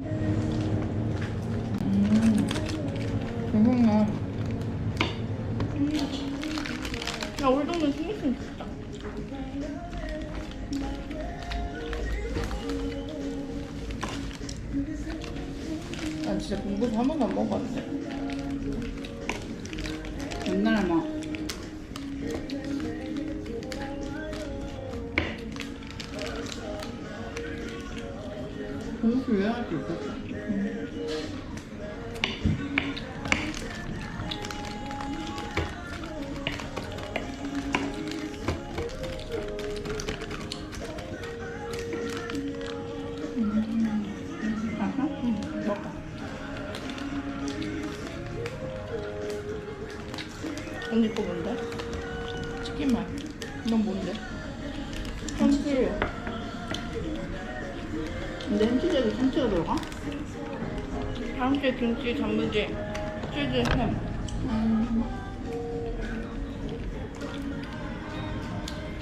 맛있네. 야, 우리 동네 신입생 진짜. 난 진짜 군고수 한 번도 안 먹어봤는데. 옛날에 막 언니 거 뭔데? 치킨 맛. 넌 뭔데? 참치. 근데 햄치즈에도 참치가 들어가? 참치, 김치, 단무지, 치즈, 햄.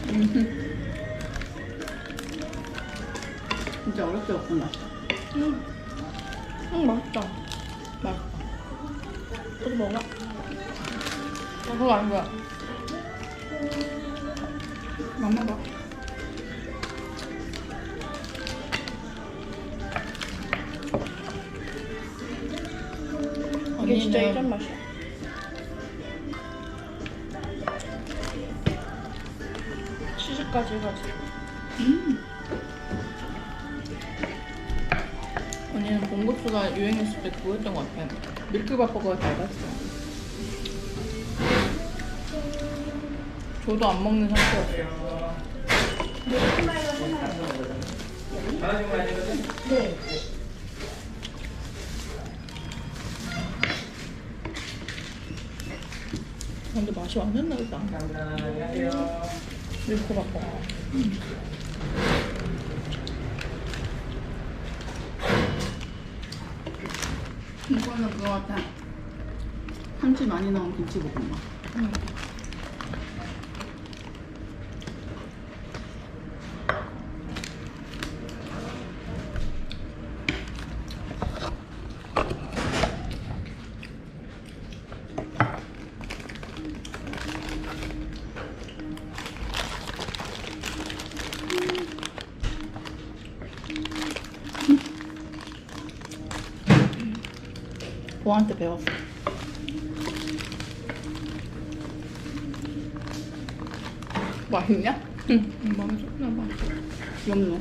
진짜 어렵게 먹던 맛이야. 음, 음 맛있다. 맛있다. 저도 먹어. 어, 그거 아닌 거야. 맛만 이게 진짜 이런 맛이야. 치즈까지 해가지고. 음. 언니는 봉고수가 유행했을 때 그거였던 것 같아. 밀크버거가 닮았어. 저도 안 먹는 상태였어요. 근데 맛이 완전 다르다. 밀크버거. 이거는 그거 같아. 참치 많이 넣은 김치볶음밥. 응. 보한테 배웠어. 맛있냐? 응, 마음에 좋나 봐. 귀엽네.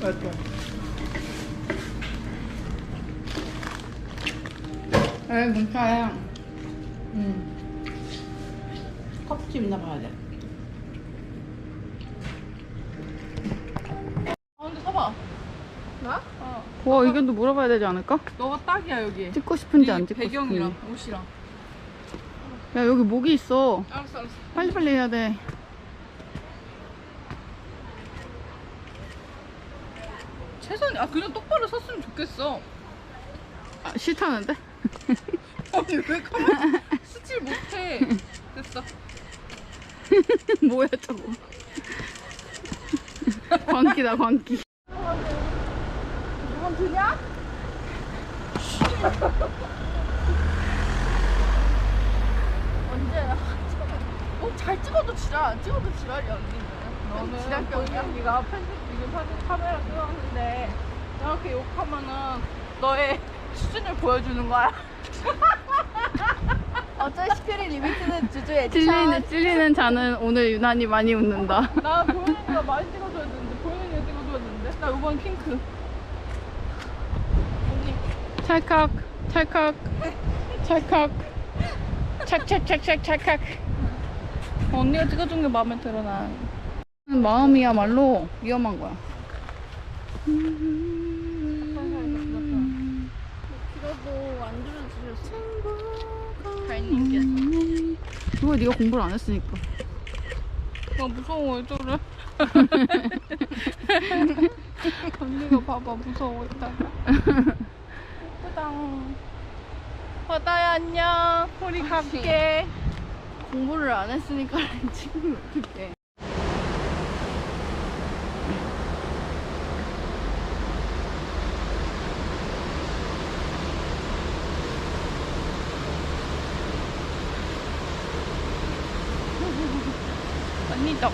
맛있어. 에이, 괜찮아. 응. 있나 봐야 돼. 와, 의견도 물어봐야 되지 않을까? 너가 딱이야, 여기. 찍고 싶은지 안이 찍고 배경이랑 싶은지. 옷이랑. 야, 여기 목이 있어. 알았어, 알았어. 빨리빨리 해야 돼. 최선이, 아, 그냥 똑바로 섰으면 좋겠어. 아, 싫다는데? 아니, 왜 가만히 쓰질 못해. 됐어. 뭐야, 저거. 광기다, 광기. 이건 드냐? 언제? 어, 잘 찍어도 지랄, 안 찍어도 지랄이야, 언니는. 너는 지랄병이야? 언니가 편집 지금 사진 카메라 끄었는데 이렇게 욕하면은 너의 수준을 보여주는 거야. 어쩔 시크릿 리미트는 주주의 찔리는, 찔리는 자는 오늘 유난히 많이 웃는다. 나 보현이가 많이 찍어줘야 되는데 보현이가 찍어줘야 되는데 나 이번 핑크. 찰칵, 찰칵, 찰칵. 착착착착 찰칵. 언니가 찍어준 게 마음에 들어 난. 마음이야말로 위험한 거야. 길어도 안 들어주셨어. 다행인 그거 네가 공부를 안 했으니까. 아 무서워 왜 저래? 언니가 봐봐 무서워 이따가. 예쁘다. 바다야 안녕. 우리 갈게. 공부를 안 했으니까 지금 어떡해. 언니 덕.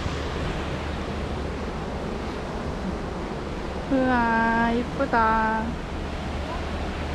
우와, 이쁘다.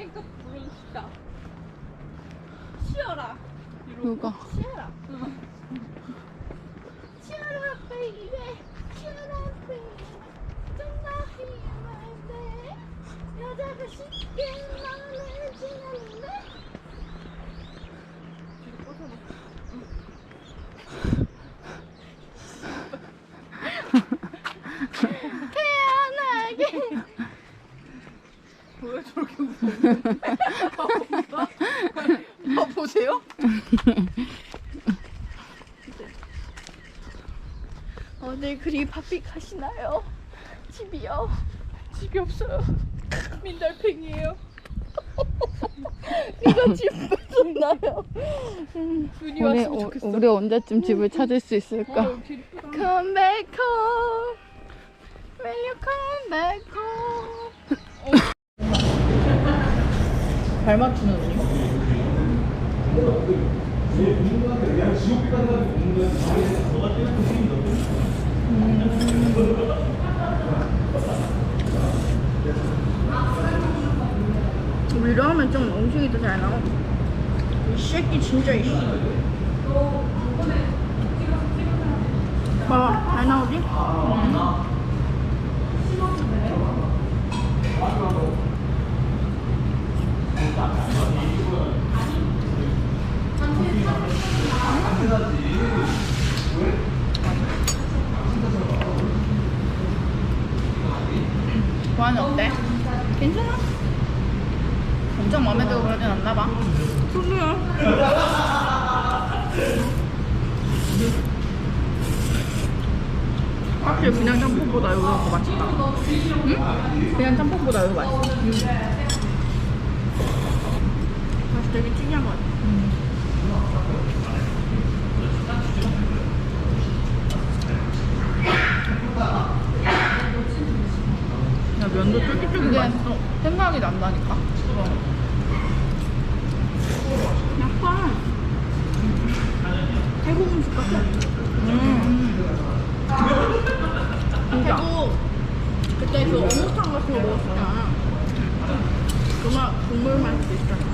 깽값 부르시다. 쉬어라. 이러고. 누가? 치아라. 치아라 baby. 치아라 baby. 정말 힘을 내. 여자가 쉽게 지나는데. 뒤로 뻗어놔. 태어나게. 왜 저렇게 웃어? 아, 보세요? 오늘 그리 바삐가시나요? 집이요. 집이 없어요. 민달팽이에요. 이거 집 무섭나요? 눈이 우리, 왔으면 오- 좋겠어. 우리 언제쯤 집을 찾을 수 있을까? 어, 뒤로 뻗어. Come back home. Will you come back home? 잘 맞추는 언니. 우리로 하면 좀 음식이 더 잘 나와. 이 새끼 진짜 이 씨. 봐봐, 잘 나오지? 보안이 어때? 괜찮아? 엄청 마음에 들고 그러진 않나 봐. 소주야. 확실히 그냥 짬뽕보다 이거 더 맛있다. 응? 그냥 짬뽕보다 이거 맛있어. 맛이 되게 특이한 것 같아. 야, 면도 쫄깃쫄깃 맛있어. 생각이 난다니까. 태국 음식 같아. 음. 태국 그때 그 어묵탕 같은 거 먹었었잖아. 그맛 국물 맛이 비슷하다.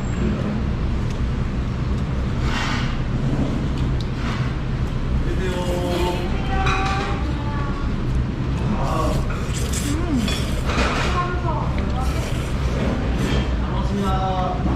새우가